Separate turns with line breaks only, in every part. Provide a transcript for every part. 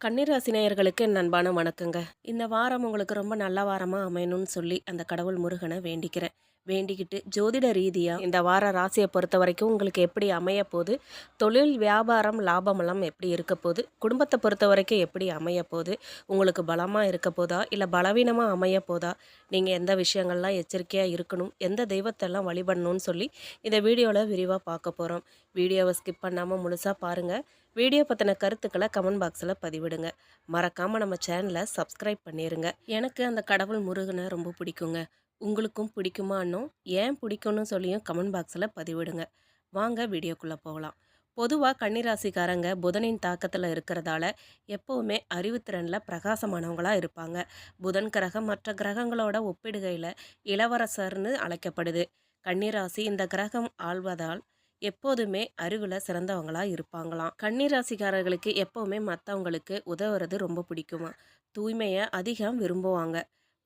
கன்னிராசி நேயர்களுக்கு என் அன்பான வணக்கங்க. இந்த வாரம் உங்களுக்கு ரொம்ப நல்ல வாரமாக அமையணும்னு சொல்லி அந்த கடவுள் முருகனை வேண்டிக்கிறேன். வேண்டிக்கிட்டு ஜோதிட ரீதியாக இந்த வார ராசியை பொறுத்த வரைக்கும் உங்களுக்கு எப்படி அமைய போகுது? தொழில் வியாபாரம் லாபமெல்லாம் எப்படி இருக்க போகுது? குடும்பத்தை பொறுத்த வரைக்கும் எப்படி அமைய போகுது? உங்களுக்கு பலமாக இருக்க போதா? இல்லை பலவீனமாக அமைய போதா? நீங்கள் எந்த விஷயங்கள்லாம் எச்சரிக்கையாக இருக்கணும்? எந்த தெய்வத்தெல்லாம் வழிபடணும்னு சொல்லி இந்த வீடியோவில் விரிவாக பார்க்க போகிறோம் வீடியோவை ஸ்கிப் பண்ணாமல் முழுசாக பாருங்கள் வீடியோ பற்றின கருத்துக்களை கமெண்ட் பாக்ஸில் பதிவிடுங்க. மறக்காமல் நம்ம சேனலை சப்ஸ்கிரைப் பண்ணிடுங்க எனக்கு அந்த கடவுள் முருகனை ரொம்ப பிடிக்குங்க. உங்களுக்கும் பிடிக்குமான்னு ஏன் பிடிக்கும்னு சொல்லியும் கமெண்ட் பாக்ஸில் பதிவிடுங்க. வாங்க வீடியோக்குள்ளே போகலாம். பொதுவாக கன்னிராசிக்காரங்க புதனின் தாக்கத்தில் இருக்கிறதால எப்போவுமே அறிவுத்திறனில் பிரகாசமானவங்களாக இருப்பாங்க. புதன் கிரகம் மற்ற கிரகங்களோட ஒப்பிடுகையில் இளவரசர்னு அழைக்கப்படுது. கன்னிராசி இந்த கிரகம் ஆள்வதால் எப்போதுமே அறிவில் சிறந்தவங்களாக இருப்பாங்களாம். கன்னிராசிக்காரர்களுக்கு எப்போவுமே மற்றவங்களுக்கு உதவுறது ரொம்ப பிடிக்குமா தூய்மையை அதிகம் விரும்புவாங்க.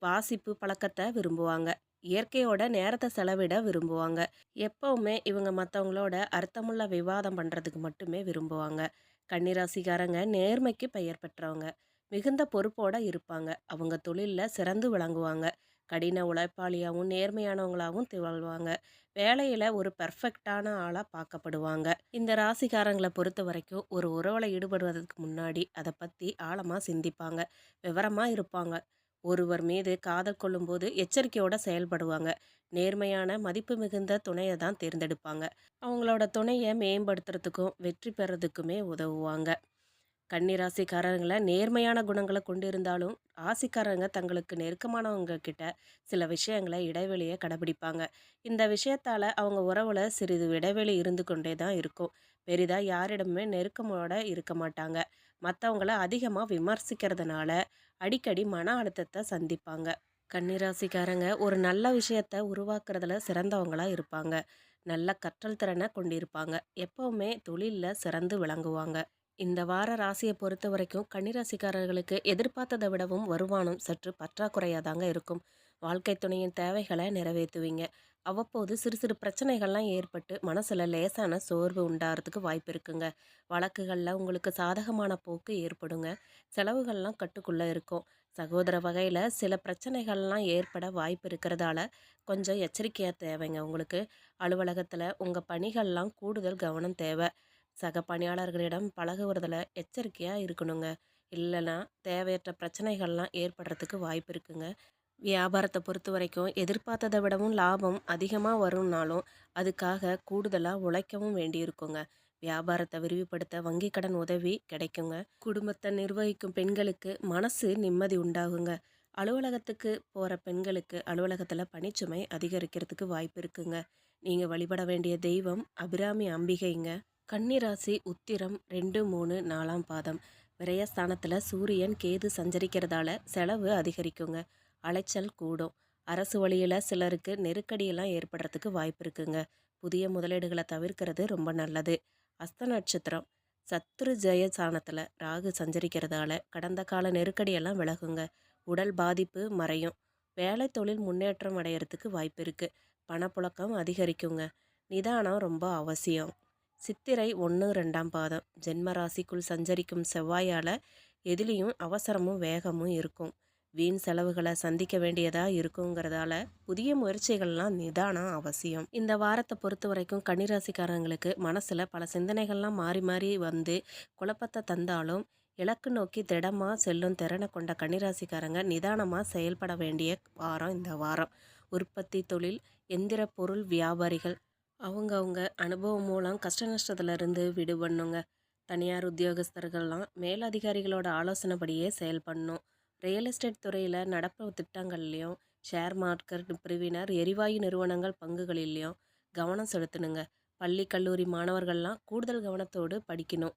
வாசிப்பு பழக்கத்தை விரும்புவாங்க. இயற்கையோட நேரத்தை செலவிட விரும்புவாங்க. எப்போவுமே இவங்க மற்றவங்களோட அர்த்தமுள்ள விவாதம் பண்ணுறதுக்கு மட்டுமே விரும்புவாங்க. கன்னிராசிக்காரங்க நேர்மைக்கு பெயர் பெற்றவங்க. மிகுந்த பொறுப்போடு இருப்பாங்க. அவங்க தொழிலில் சிறந்து விளங்குவாங்க. கடின உழைப்பாளியாகவும் நேர்மையானவங்களாகவும் திகழ்வாங்க. வேலையில் ஒரு பர்ஃபெக்டான ஆளாக பார்க்கப்படுவாங்க. இந்த ராசிக்காரங்களை பொறுத்த வரைக்கும் ஒரு உறவில் ஈடுபடுவதற்கு முன்னாடி அதை பற்றி ஆழமாக சிந்திப்பாங்க. விவரமாக இருப்பாங்க. ஒருவர் மீது காதல் கொள்ளும்போது எச்சரிக்கையோடு செயல்படுவாங்க. நேர்மையான மதிப்பு மிகுந்த துணையை தான் தேர்ந்தெடுப்பாங்க. அவங்களோட துணையை மேம்படுத்துறதுக்கும் வெற்றி பெறதுக்குமே உதவுவாங்க. கன்னி ராசிக்காரங்களை நேர்மையான குணங்களை கொண்டு இருந்தாலும் ராசிக்காரங்க தங்களுக்கு நெருக்கமானவங்க கிட்ட சில விஷயங்களை இடைவெளியை கடைபிடிப்பாங்க. இந்த விஷயத்தால் அவங்க உறவில் சிறிது இடைவெளி இருந்து கொண்டே தான் இருக்கும். பெரிதாக யாரிடமே நெருக்கமோட இருக்க மாட்டாங்க. மற்றவங்கள அதிகமாக விமர்சிக்கிறதுனால அடிக்கடி மன அழுத்தத்தை சந்திப்பாங்க. கன்னிராசிக்காரங்க ஒரு நல்ல விஷயத்த உருவாக்குறதுல சிறந்தவங்களாக இருப்பாங்க. நல்ல கற்றல் திறனை கொண்டிருப்பாங்க. எப்போவுமே தொழிலில் சிறந்து விளங்குவாங்க. இந்த வார ராசியை பொறுத்த வரைக்கும் கன்னிராசிக்காரர்களுக்கு எதிர்பார்த்ததை விடவும் வருமானம் சற்று பற்றாக்குறையாக தாங்க இருக்கும். வாழ்க்கை துணையின் தேவைகளை நிறைவேற்றுவீங்க. அவ்வப்போது சிறு சிறு பிரச்சனைகள்லாம் ஏற்பட்டு மனசில் லேசான சோர்வு உண்டாகிறதுக்கு வாய்ப்பு இருக்குங்க. வழக்குகளில் உங்களுக்கு சாதகமான போக்கு ஏற்படுங்க. செலவுகள்லாம் கட்டுக்குள்ளே இருக்கும். சகோதர வகையில் சில பிரச்சனைகள்லாம் ஏற்பட வாய்ப்பு இருக்கிறதால கொஞ்சம் எச்சரிக்கையாக தேவைங்க உங்களுக்கு. அலுவலகத்தில் உங்கள் பணிகள்லாம் கூடுதல் கவனம் தேவை. சக பணியாளர்களிடம் பழகுவதில் எச்சரிக்கையாக இருக்கணுங்க. இல்லைன்னா தேவையற்ற பிரச்சனைகள்லாம் ஏற்படுறதுக்கு வாய்ப்பு இருக்குங்க. வியாபாரத்தை பொறுத்த வரைக்கும் எதிர்பார்த்ததை விடவும் லாபம் அதிகமாக வரும்னாலும் அதுக்காக கூடுதலாக உழைக்கவும் வேண்டியிருக்குங்க. வியாபாரத்தை விரிவுபடுத்த வங்கி கடன் உதவி கிடைக்குங்க. குடும்பத்தை நிர்வகிக்கும் பெண்களுக்கு மனசு நிம்மதி உண்டாகுங்க. அலுவலகத்துக்கு போகிற பெண்களுக்கு அலுவலகத்தில் பணிச்சுமை அதிகரிக்கிறதுக்கு வாய்ப்பு இருக்குங்க. நீங்கள் வழிபட வேண்டிய தெய்வம் அபிராமி அம்பிகைங்க. கன்னிராசி உத்திரம் ரெண்டு மூணு நாலாம் பாதம். விரயஸ்தானத்தில் சூரியன் கேது சஞ்சரிக்கிறதால செலவு அதிகரிக்குங்க. அலைச்சல் கூடும். அரசு வழியில் சிலருக்கு நெருக்கடியெல்லாம் ஏற்படுறதுக்கு வாய்ப்பு இருக்குங்க. புதிய முதலீடுகளை தவிர்க்கிறது ரொம்ப நல்லது. அஸ்த நட்சத்திரம். சத்ரு ஜெயசானத்தில் ராகு சஞ்சரிக்கிறதால கடந்த கால நெருக்கடியெல்லாம் விலகுங்க. உடல் பாதிப்பு மறையும். வேலை தொழில் முன்னேற்றம் அடையிறதுக்கு வாய்ப்பு இருக்குது பணப்புழக்கம் அதிகரிக்குங்க. நிதானம் ரொம்ப அவசியம். சித்திரை ஒன்று ரெண்டாம் பாதம். ஜென்ம ராசிக்குள் சஞ்சரிக்கும் செவ்வாயால் எதிலையும் அவசரமும் வேகமும் இருக்கும். வீண் செலவுகளை சந்திக்க வேண்டியதாக இருக்குங்கிறதால புதிய முயற்சிகள்லாம் நிதானம் அவசியம். இந்த வாரத்தை பொறுத்த வரைக்கும் கன்னிராசிக்காரங்களுக்கு மனசில் பல சிந்தனைகள்லாம் மாறி மாறி வந்து குழப்பத்தை தந்தாலும் இலக்கு நோக்கி திடமாக செல்லும் திறனை கொண்ட கன்னிராசிக்காரங்க நிதானமாக செயல்பட வேண்டிய வாரம் இந்த வாரம். உற்பத்தி தொழில் எந்திர பொருள் வியாபாரிகள் அவங்கவுங்க அனுபவம் மூலம் கஷ்ட நஷ்டத்துலேருந்து விடுபடணுங்க. தனியார் உத்தியோகஸ்தர்கள்லாம் மேலதிகாரிகளோட ஆலோசனைப்படியே செயல்படணும். ரியல் எஸ்டேட் துறையில் நடப்பு திட்டங்கள்லேயும் ஷேர் மார்க்கெட் பிரிவினர் எரிவாயு நிறுவனங்கள் பங்குகளிலையும் கவனம் செலுத்தணுங்க. பள்ளி கல்லூரி மாணவர்கள்லாம் கூடுதல் கவனத்தோடு படிக்கணும்.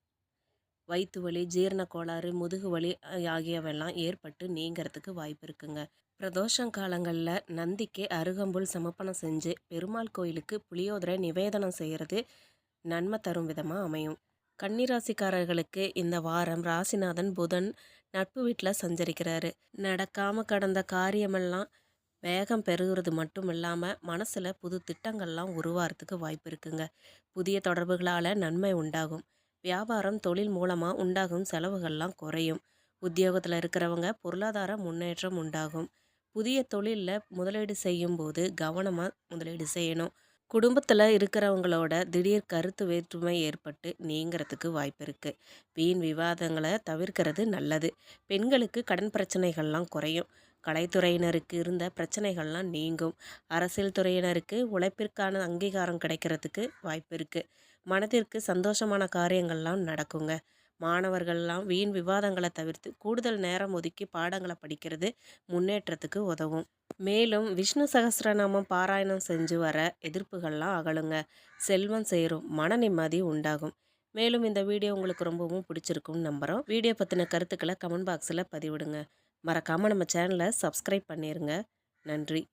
வயிற்று வலி ஜீரண கோளாறு முதுகு வலி ஆகியவெல்லாம் ஏற்பட்டு நீங்கிறதுக்கு வாய்ப்பு இருக்குங்க. பிரதோஷம் காலங்களில் நந்திக்கு அருகம்புல் சமர்ப்பணம் செஞ்சு பெருமாள் கோயிலுக்கு புளியோதரை நிவேதனம் செய்கிறது நன்மை தரும் விதமாக அமையும். கன்னிராசிக்காரர்களுக்கு இந்த வாரம் ராசிநாதன் புதன் நட்பு வீட்டில் சஞ்சரிக்கிறாரு. நடக்காமல் கடந்த காரியமெல்லாம் வேகம் பெறுகிறது மட்டும் இல்லாமல் மனசில் புது திட்டங்கள்லாம் உருவாகிறதுக்கு வாய்ப்பு இருக்குங்க. புதிய தொடர்புகளால் நன்மை உண்டாகும். வியாபாரம் தொழில் மூலமாக உண்டாகும் செலவுகள்லாம் குறையும். உத்தியோகத்தில் இருக்கிறவங்க பொருளாதார முன்னேற்றம் உண்டாகும். புதிய தொழிலில் முதலீடு செய்யும்போது கவனமாக முதலீடு செய்யணும். குடும்பத்தில் இருக்கிறவங்களோட திடீர் கருத்து வேற்றுமை ஏற்பட்டு நீங்கிறதுக்கு வாய்ப்பு இருக்குது வீண் விவாதங்களை தவிர்க்கிறது நல்லது. பெண்களுக்கு கடன் பிரச்சனைகள்லாம் குறையும். கலைத்துறையினருக்கு இருந்த பிரச்சனைகள்லாம் நீங்கும். அரசியல் துறையினருக்கு உழைப்பிற்கான அங்கீகாரம் கிடைக்கிறதுக்கு வாய்ப்பு இருக்குது மனதிற்கு சந்தோஷமான காரியங்கள்லாம் நடக்குங்க. மாணவர்கள்லாம் வீண் விவாதங்களை தவிர்த்து கூடுதல் நேரம் ஒதுக்கி பாடங்களை படிக்கிறது முன்னேற்றத்துக்கு உதவும். மேலும் விஷ்ணு சகசிரநாமம் பாராயணம் செஞ்சு வர எதிர்ப்புகள்லாம் அகலுங்க. செல்வம் சேரும் மன நிம்மதி உண்டாகும். மேலும் இந்த வீடியோ உங்களுக்கு ரொம்பவும் பிடிச்சிருக்கும்னு நம்புகிறோம் வீடியோ பற்றின கருத்துக்களை கமெண்ட் பாக்ஸில் பதிவிடுங்க. மறக்காமல் நம்ம சேனலை சப்ஸ்கிரைப் பண்ணிடுங்க நன்றி.